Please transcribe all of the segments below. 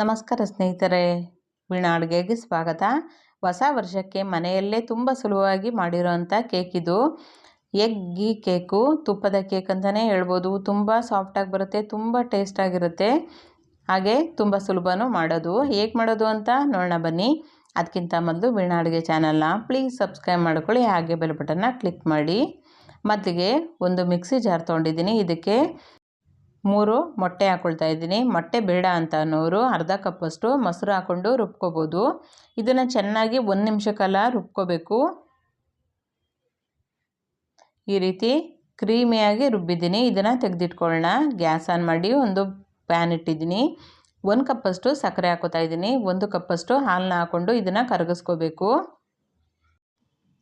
ನಮಸ್ಕಾರ ಸ್ನೇಹಿತರೆ ವೀಣಾ ಅಡುಗೆಗೆ ಸ್ವಾಗತ. ಹೊಸ ವರ್ಷಕ್ಕೆ ಮನೆಯಲ್ಲೇ ತುಂಬ ಸುಲಭವಾಗಿ ಮಾಡಿರೋವಂಥ ಕೇಕ್ ಇದು. ಎಗ್ ಗೀ ಕೇಕು ತುಪ್ಪದ ಕೇಕ್ ಅಂತಲೇ ಹೇಳ್ಬೋದು. ತುಂಬ ಸಾಫ್ಟಾಗಿ ಬರುತ್ತೆ, ತುಂಬ ಟೇಸ್ಟಾಗಿರುತ್ತೆ ಹಾಗೆ ತುಂಬ ಸುಲಭನೂ ಮಾಡೋದು. ಹೇಗೆ ಮಾಡೋದು ಅಂತ ನೋಡೋಣ ಬನ್ನಿ. ಅದಕ್ಕಿಂತ ಮೊದಲು ವೀಣಾ ಅಡುಗೆ ಚಾನಲ್ನ ಪ್ಲೀಸ್ ಸಬ್ಸ್ಕ್ರೈಬ್ ಮಾಡ್ಕೊಳ್ಳಿ, ಹಾಗೆ ಬೆಲ್ ಬಟನ್ನ ಕ್ಲಿಕ್ ಮಾಡಿ. ಮೊದಲಿಗೆ ಒಂದು ಮಿಕ್ಸಿ ಜಾರ್ ತೊಗೊಂಡಿದ್ದೀನಿ. ಇದಕ್ಕೆ ಮೂರು ಮೊಟ್ಟೆ ಹಾಕ್ಕೊಳ್ತಾ ಇದ್ದೀನಿ. ಮೊಟ್ಟೆ ಬೇಡ ಅಂತ ಅನ್ನೋರು ಅರ್ಧ ಕಪ್ಪಷ್ಟು ಮೊಸರು ಹಾಕ್ಕೊಂಡು ರುಬ್ಕೋಬೋದು. ಇದನ್ನು ಚೆನ್ನಾಗಿ ಒಂದು ನಿಮಿಷ ಕಾಲ ರುಬ್ಕೋಬೇಕು. ಈ ರೀತಿ ಕ್ರೀಮಿಯಾಗಿ ರುಬ್ಬಿದ್ದೀನಿ. ಇದನ್ನು ತೆಗೆದಿಟ್ಕೊಳ್ಳೋಣ ಗ್ಯಾಸ್ ಆನ್ ಮಾಡಿ ಒಂದು ಪ್ಯಾನ್ ಇಟ್ಟಿದ್ದೀನಿ. ಒಂದು ಕಪ್ಪಷ್ಟು ಸಕ್ಕರೆ ಹಾಕೋತಾ ಇದ್ದೀನಿ. ಒಂದು ಕಪ್ಪಷ್ಟು ಹಾಲನ್ನ ಹಾಕ್ಕೊಂಡು ಇದನ್ನು ಕರಗಿಸ್ಕೋಬೇಕು.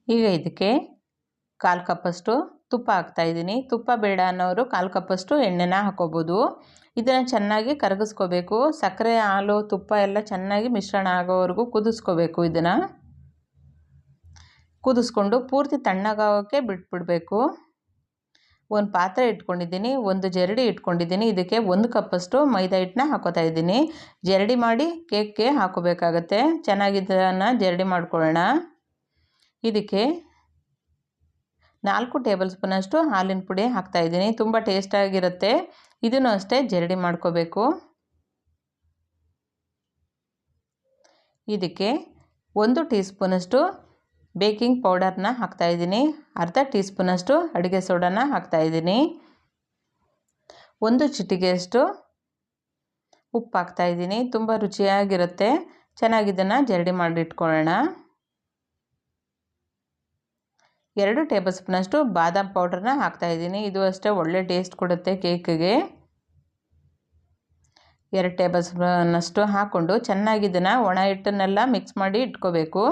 ಈಗ ಇದಕ್ಕೆ ಕಾಲು ಕಪ್ಪಷ್ಟು ತುಪ್ಪ ಹಾಕ್ತಾಯಿದ್ದೀನಿ ತುಪ್ಪ ಬೇಡ ಅನ್ನೋರು ಕಾಲು ಕಪ್ಪಷ್ಟು ಎಣ್ಣೆನ ಹಾಕೋಬೋದು. ಇದನ್ನು ಚೆನ್ನಾಗಿ ಕರಗಿಸ್ಕೋಬೇಕು. ಸಕ್ಕರೆ, ಹಾಲು, ತುಪ್ಪ ಎಲ್ಲ ಚೆನ್ನಾಗಿ ಮಿಶ್ರಣ ಆಗೋವರೆಗೂ ಕುದಿಸ್ಕೋಬೇಕು ಇದನ್ನು. ಕುದಿಸ್ಕೊಂಡು ಪೂರ್ತಿ ತಣ್ಣಗಾಗೋಕ್ಕೆ ಬಿಟ್ಬಿಡಬೇಕು. ಒಂದು ಪಾತ್ರೆ ಇಟ್ಕೊಂಡಿದ್ದೀನಿ. ಒಂದು ಜರಡಿ ಇಟ್ಕೊಂಡಿದ್ದೀನಿ. ಇದಕ್ಕೆ ಒಂದು ಕಪ್ಪಷ್ಟು ಮೈದಾ ಹಿಟ್ಟನ್ನ ಹಾಕೋತಾ ಇದ್ದೀನಿ. ಜರಡಿ ಮಾಡಿ ಕೇಕ್ಗೆ ಹಾಕೋಬೇಕಾಗತ್ತೆ. ಚೆನ್ನಾಗಿದ್ದನ್ನು ಜರಡಿ ಮಾಡ್ಕೊಳ್ಳೋಣ. ಇದಕ್ಕೆ ನಾಲ್ಕು ಟೇಬಲ್ ಸ್ಪೂನಷ್ಟು ಹಾಲಿನ ಪುಡಿ ಹಾಕ್ತಾಯಿದ್ದೀನಿ ತುಂಬ ಟೇಸ್ಟಾಗಿರುತ್ತೆ ಇದನ್ನು ಅಷ್ಟೇ ಜರಡಿ ಮಾಡ್ಕೋಬೇಕು. ಇದಕ್ಕೆ ಒಂದು ಟೀ ಸ್ಪೂನಷ್ಟು ಬೇಕಿಂಗ್ ಪೌಡರ್ನ ಹಾಕ್ತಾಯಿದ್ದೀನಿ ಅರ್ಧ ಟೀ ಸ್ಪೂನಷ್ಟು ಅಡುಗೆ ಸೋಡಾನ ಹಾಕ್ತಾಯಿದ್ದೀನಿ ಒಂದು ಚಿಟಿಗೆಯಷ್ಟು ಉಪ್ಪು ಹಾಕ್ತಾಯಿದ್ದೀನಿ ತುಂಬ ರುಚಿಯಾಗಿರುತ್ತೆ. ಚೆನ್ನಾಗಿ ಇದನ್ನು ಜರಡಿ ಮಾಡಿಟ್ಕೊಳ್ಳೋಣ ಎರಡು ಟೇಬಲ್ ಸ್ಪೂನಷ್ಟು ಬಾದಾಮ್ ಪೌಡ್ರನ್ನ ಹಾಕ್ತಾಯಿದ್ದೀನಿ ಇದು ಅಷ್ಟೇ ಒಳ್ಳೆ ಟೇಸ್ಟ್ ಕೊಡುತ್ತೆ ಕೇಕಿಗೆ. ಎರಡು ಟೇಬಲ್ ಸ್ಪೂನಷ್ಟು ಹಾಕ್ಕೊಂಡು ಚೆನ್ನಾಗಿ ಇದನ್ನು ಒಣ ಹಿಟ್ಟನ್ನೆಲ್ಲ ಮಿಕ್ಸ್ ಮಾಡಿ ಇಟ್ಕೋಬೇಕು.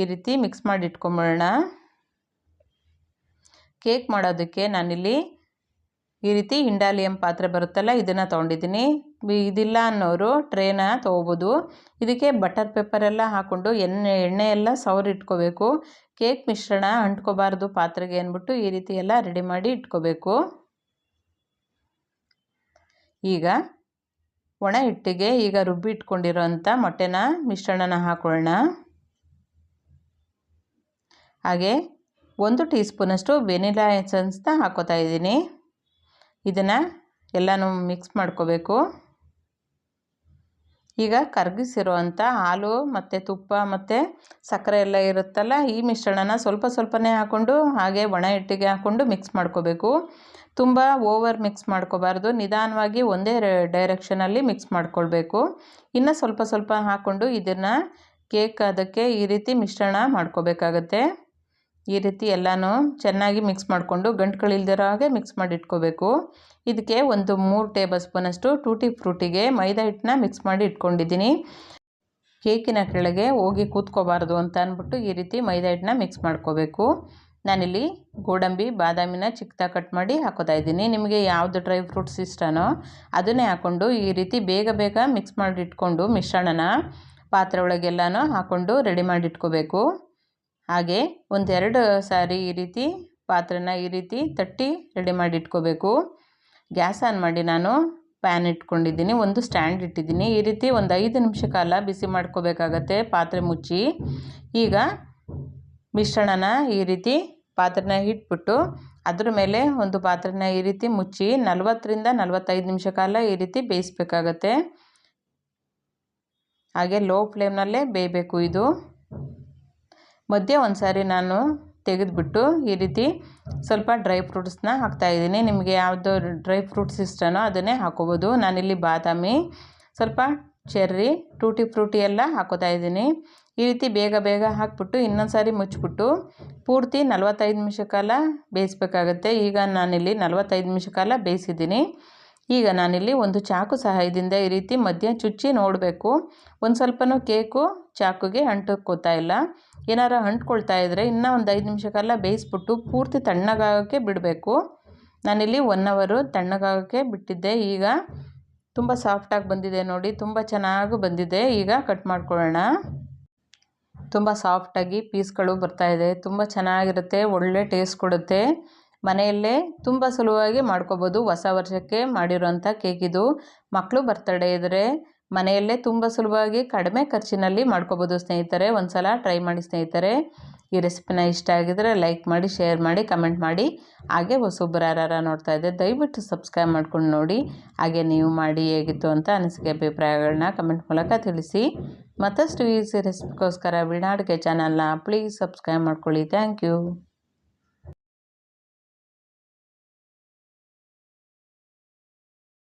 ಈ ರೀತಿ ಮಿಕ್ಸ್ ಮಾಡಿ ಇಟ್ಕೊಂಬಿಡೋಣ ಕೇಕ್ ಮಾಡೋದಕ್ಕೆ ನಾನಿಲ್ಲಿ ಈ ರೀತಿ ಇಂಡಾಲಿಯಂ ಪಾತ್ರೆ ಬರುತ್ತಲ್ಲ, ಇದನ್ನು ತೊಗೊಂಡಿದ್ದೀನಿ. ಇದಿಲ್ಲ ಅನ್ನೋರು ಟ್ರೇನ ತೊಗೋಬೋದು. ಇದಕ್ಕೆ ಬಟರ್ ಪೇಪರೆಲ್ಲ ಹಾಕ್ಕೊಂಡು ಎಣ್ಣೆ ಎಣ್ಣೆ ಎಲ್ಲ ಸವರಿ ಇಟ್ಕೋಬೇಕು. ಕೇಕ್ ಮಿಶ್ರಣ ಅಂಟ್ಕೋಬಾರ್ದು ಪಾತ್ರೆಗೆ ಅಂದ್ಬಿಟ್ಟು ಈ ರೀತಿ ಎಲ್ಲ ರೆಡಿ ಮಾಡಿ ಇಟ್ಕೋಬೇಕು. ಈಗ ಒಣ ಹಿಟ್ಟಿಗೆ ಈಗ ರುಬ್ಬಿ ಇಟ್ಕೊಂಡಿರೋಂಥ ಮೊಟ್ಟೆನ ಮಿಶ್ರಣನ ಹಾಕೊಳ್ಳೋಣ. ಹಾಗೆ ಒಂದು ಟೀ ಸ್ಪೂನಷ್ಟು ವೆನಿಲಾ ಎಸೆನ್ಸ್ನ ಹಾಕೋತಾ ಇದ್ದೀನಿ. ಇದನ್ನು ಎಲ್ಲನೂ ಮಿಕ್ಸ್ ಮಾಡ್ಕೋಬೇಕು. ಈಗ ಕರಗಿಸಿರುವಂಥ ಹಾಲು ಮತ್ತು ತುಪ್ಪ ಮತ್ತು ಸಕ್ಕರೆ ಎಲ್ಲ ಇರುತ್ತಲ್ಲ, ಈ ಮಿಶ್ರಣನ ಸ್ವಲ್ಪ ಸ್ವಲ್ಪನೇ ಹಾಕ್ಕೊಂಡು ಹಾಗೆ ಒಣ ಹಿಟ್ಟಿಗೆ ಹಾಕ್ಕೊಂಡು ಮಿಕ್ಸ್ ಮಾಡ್ಕೋಬೇಕು. ತುಂಬ ಓವರ್ ಮಿಕ್ಸ್ ಮಾಡ್ಕೋಬಾರ್ದು, ನಿಧಾನವಾಗಿ ಒಂದೇ ಡೈರೆಕ್ಷನಲ್ಲಿ ಮಿಕ್ಸ್ ಮಾಡ್ಕೊಳ್ಬೇಕು. ಇನ್ನು ಸ್ವಲ್ಪ ಸ್ವಲ್ಪ ಹಾಕ್ಕೊಂಡು ಇದನ್ನು ಕೇಕ್ ಅದಕ್ಕೆ ಈ ರೀತಿ ಮಿಶ್ರಣ ಮಾಡ್ಕೋಬೇಕಾಗತ್ತೆ. ಈ ರೀತಿ ಎಲ್ಲನೂ ಚೆನ್ನಾಗಿ ಮಿಕ್ಸ್ ಮಾಡಿಕೊಂಡು ಗಂಟುಗಳಿಲ್ದಿರೋ ಹಾಗೆ ಮಿಕ್ಸ್ ಮಾಡಿ ಇಟ್ಕೋಬೇಕು ಇದಕ್ಕೆ ಒಂದು ಮೂರು ಟೇಬಲ್ ಸ್ಪೂನಷ್ಟು ಟೂಟಿ ಫ್ರೂಟಿಗೆ ಮೈದಾ ಹಿಟ್ಟನ್ನ ಮಿಕ್ಸ್ ಮಾಡಿ ಇಟ್ಕೊಂಡಿದ್ದೀನಿ. ಕೇಕಿನ ಕೆಳಗೆ ಹೋಗಿ ಕೂತ್ಕೋಬಾರ್ದು ಅಂತ ಅಂದ್ಬಿಟ್ಟು ಈ ರೀತಿ ಮೈದಾ ಹಿಟ್ಟನ್ನ ಮಿಕ್ಸ್ ಮಾಡ್ಕೋಬೇಕು. ನಾನಿಲ್ಲಿ ಗೋಡಂಬಿ, ಬಾದಾಮಿನ ಚಿಕ್ಕದಾಗಿ ಕಟ್ ಮಾಡಿ ಹಾಕೋತಾ ಇದ್ದೀನಿ. ನಿಮಗೆ ಯಾವುದು ಡ್ರೈ ಫ್ರೂಟ್ಸ್ ಇಷ್ಟನೋ ಅದನ್ನೇ ಹಾಕ್ಕೊಂಡು ಈ ರೀತಿ ಬೇಗ ಬೇಗ ಮಿಕ್ಸ್ ಮಾಡಿ ಇಟ್ಕೊಂಡು ಮಿಶ್ರಣನ ಪಾತ್ರೆ ಒಳಗೆಲ್ಲನೂ ಹಾಕ್ಕೊಂಡು ರೆಡಿ ಮಾಡಿ ಇಟ್ಕೋಬೇಕು ಹಾಗೆ ಒಂದೆರಡು ಸಾರಿ ಈ ರೀತಿ ಪಾತ್ರೆನ ಈ ರೀತಿ ತಟ್ಟಿ ರೆಡಿ ಮಾಡಿ ಇಟ್ಕೋಬೇಕು ಗ್ಯಾಸ್ ಆನ್ ಮಾಡಿ ನಾನು ಪ್ಯಾನ್ ಇಟ್ಕೊಂಡಿದ್ದೀನಿ, ಒಂದು ಸ್ಟ್ಯಾಂಡ್ ಇಟ್ಟಿದ್ದೀನಿ. ಈ ರೀತಿ ಒಂದು ಐದು ನಿಮಿಷ ಕಾಲ ಬಿಸಿ ಮಾಡ್ಕೋಬೇಕಾಗತ್ತೆ ಪಾತ್ರೆ ಮುಚ್ಚಿ. ಈಗ ಮಿಶ್ರಣನ ಈ ರೀತಿ ಪಾತ್ರೆನ ಇಟ್ಬಿಟ್ಟು ಅದ್ರ ಮೇಲೆ ಒಂದು ಪಾತ್ರೆನ ಈ ರೀತಿ ಮುಚ್ಚಿ ನಲವತ್ತರಿಂದ ನಲವತ್ತೈದು ನಿಮಿಷ ಕಾಲ ಈ ರೀತಿ ಬೇಯಿಸ್ಬೇಕಾಗತ್ತೆ. ಹಾಗೆ ಲೋ ಫ್ಲೇಮ್ನಲ್ಲೇ ಬೇಯಬೇಕು ಇದು. ಮಧ್ಯೆ ಒಂದು ಸಾರಿ ನಾನು ತೆಗೆದುಬಿಟ್ಟು ಈ ರೀತಿ ಸ್ವಲ್ಪ ಡ್ರೈ ಫ್ರೂಟ್ಸ್ನ ಹಾಕ್ತಾಯಿದ್ದೀನಿ ನಿಮಗೆ ಯಾವುದು ಡ್ರೈ ಫ್ರೂಟ್ಸ್ ಇಷ್ಟನೋ ಅದನ್ನೇ ಹಾಕೋಬೋದು. ನಾನಿಲ್ಲಿ ಬಾದಾಮಿ, ಸ್ವಲ್ಪ ಚೆರ್ರಿ, ಟೂಟಿ ಫ್ರೂಟಿ ಎಲ್ಲ ಹಾಕೋತಾ ಇದ್ದೀನಿ. ಈ ರೀತಿ ಬೇಗ ಬೇಗ ಹಾಕ್ಬಿಟ್ಟು ಇನ್ನೊಂದು ಸಾರಿ ಮುಚ್ಚಿಬಿಟ್ಟು ಪೂರ್ತಿ ನಲವತ್ತೈದು ನಿಮಿಷ ಕಾಲ ಬೇಯಿಸ್ಬೇಕಾಗತ್ತೆ. ಈಗ ನಾನಿಲ್ಲಿ ನಲವತ್ತೈದು ನಿಮಿಷ ಕಾಲ ಬೇಯಿಸಿದ್ದೀನಿ. ಈಗ ನಾನಿಲ್ಲಿ ಒಂದು ಚಾಕು ಸಹಾಯದಿಂದ ಈ ರೀತಿ ಮಧ್ಯ ಚುಚ್ಚಿ ನೋಡಬೇಕು. ಒಂದು ಸ್ವಲ್ಪನೂ ಕೇಕು ಚಾಕುಗೆ ಅಂಟುಕೋತಾ ಇಲ್ಲ. ಏನಾರು ಅಂಟ್ಕೊಳ್ತಾ ಇದ್ದರೆ ಇನ್ನೂ ಒಂದು ಐದು ನಿಮಿಷ ಕಾಲ ಬೇಯಿಸ್ಬಿಟ್ಟು ಪೂರ್ತಿ ತಣ್ಣಗಾಗೋಕ್ಕೆ ಬಿಡಬೇಕು. ನಾನಿಲ್ಲಿ ಒನ್ ಅವರು ತಣ್ಣಗಾಗೋಕ್ಕೆ ಬಿಟ್ಟಿದ್ದೆ. ಈಗ ತುಂಬ ಸಾಫ್ಟಾಗಿ ಬಂದಿದೆ ನೋಡಿ, ತುಂಬ ಚೆನ್ನಾಗೂ ಬಂದಿದೆ. ಈಗ ಕಟ್ ಮಾಡ್ಕೊಳ್ಳೋಣ. ತುಂಬ ಸಾಫ್ಟಾಗಿ ಪೀಸ್ಗಳು ಬರ್ತಾಯಿದೆ ತುಂಬ ಚೆನ್ನಾಗಿರುತ್ತೆ, ಒಳ್ಳೆ ಟೇಸ್ಟ್ ಕೊಡುತ್ತೆ. ಮನೆಯಲ್ಲೇ ತುಂಬ ಸುಲಭವಾಗಿ ಮಾಡ್ಕೋಬೋದು. ಹೊಸ ವರ್ಷಕ್ಕೆ ಮಾಡಿರೋಂಥ ಕೇಕ್ ಇದು. ಮಕ್ಕಳು ಬರ್ತಡೇ ಇದ್ದರೆ ಮನೆಯಲ್ಲೇ ತುಂಬ ಸುಲಭವಾಗಿ ಕಡಿಮೆ ಖರ್ಚಿನಲ್ಲಿ ಮಾಡ್ಕೋಬೋದು ಸ್ನೇಹಿತರೆ. ಒಂದು ಸಲ ಟ್ರೈ ಮಾಡಿ ಸ್ನೇಹಿತರೆ. ಈ ರೆಸಿಪಿನ ಇಷ್ಟ ಆಗಿದರೆ ಲೈಕ್ ಮಾಡಿ ಶೇರ್ ಮಾಡಿ ಕಮೆಂಟ್ ಮಾಡಿ. ಹಾಗೆ ಹೊಸೊಬ್ಬರು ಯಾರು ನೋಡ್ತಾ ಇದ್ದೆ ದಯವಿಟ್ಟು ಸಬ್ಸ್ಕ್ರೈಬ್ ಮಾಡ್ಕೊಂಡು ನೋಡಿ. ಹಾಗೆ ನೀವು ಮಾಡಿ ಹೇಗಿತ್ತು ಅಂತ ಅನಿಸಿಕೆ, ಅಭಿಪ್ರಾಯಗಳನ್ನ ಕಮೆಂಟ್ ಮೂಲಕ ತಿಳಿಸಿ. ಮತ್ತಷ್ಟು ಈಸಿ ರೆಸಿಪಿಗೋಸ್ಕರ ವಿನಾಡಿಗೆ ಚಾನಲ್ನ ಪ್ಲೀಸ್ ಸಬ್ಸ್ಕ್ರೈಬ್ ಮಾಡ್ಕೊಳ್ಳಿ. Thank you